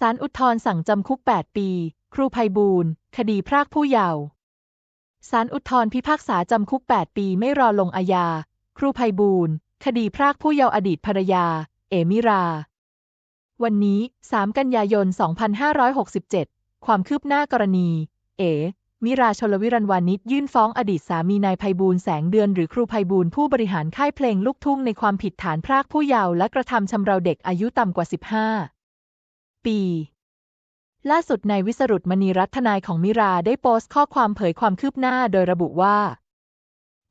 ศาลอุทธรณ์สั่งจำคุก 8 ปี ครูไพบูลย์คดีพรากผู้เยาว์ศาลอุทธรณ์พิพากษาจำคุก 8 ปีไม่รอลงอาญา ครูไพบูลย์คดีพรากผู้เยาว์อดีตภรรยา เอมิรา วันนี้ 3 กันยายน 2567 ความคืบหน้ากรณี เอ มิราชลวิรันวานิชยื่นฟ้องอดีตสามีนายไพบูลย์แสงเดือนหรือครูไพบูลย์ผู้บริหารค่ายเพลงลูกทุ่งในความผิดฐานพรากผู้เยาว์และกระทำชำเราเด็กอายุต่ำกว่า 15 ปีล่าสุดนายวิสรุตมณีรัตนนายของมิราได้โพสต์ข้อความเผยความคืบหน้าโดยระบุว่า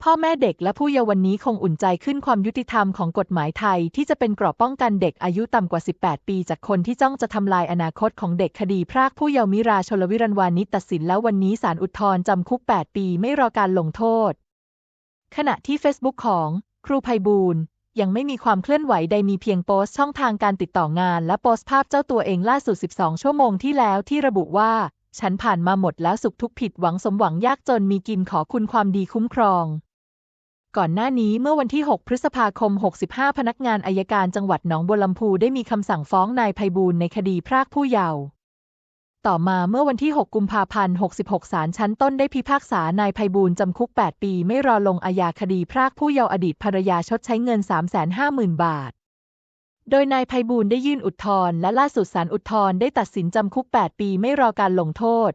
พ่อแม่เด็กและผู้เยาว์วันนี้คงอุ่นใจขึ้นความยุติธรรมของกฎหมายไทย ที่จะเป็นกราะป้องกันเด็กอายุต่ำกว่า 18 ปี จากคนที่จ้องจะทำลายอนาคตของเด็กคดีพรากผู้เยาว์มิราชลวิรันวานิตัดสินแล้ววันนี้ศาลอุทธรณ์จำคุก 8 ปีไม่รอการลงโทษ ขณะที่ Facebook ของ ครูไพบูล ยังไม่มีความเคลื่อนไหวใดมีเพียงโพสต์ช่องทางการติดต่องาน และโพสต์ภาพเจ้าตัวเองล่าสุด 12 ชั่วโมงที่แล้วที่ระบุว่า ฉันผ่านมาหมดแล้วสุขทุกผิดหวังสมหวังยากจนมีกินขอคุณความดีคุ้มครอง ก่อนหน้านี้เมื่อวันที่ 6 พฤษภาคม 65 พนักงานอายการจังหวัดหนองบัวลำพูได้มีคำสั่งฟ้องนายไพบูลในคดีพรากผู้เยาว์ ต่อมาเมื่อวันที่ 6 กุมภาพันธ์ 66 ศาลชั้นต้นได้พิพากษานายไพบูลย์จำคุก 8 ปี ไม่รอลงอาญาคดีพรากผู้เยาว์อดีตภรรยาชดใช้เงิน 350,000 บาท โดยนายไพบูลย์ได้ยื่นอุทธรณ์และล่าสุดศาลอุทธรณ์ได้ตัดสินจำคุก 8 ปีไม่รอการลงโทษ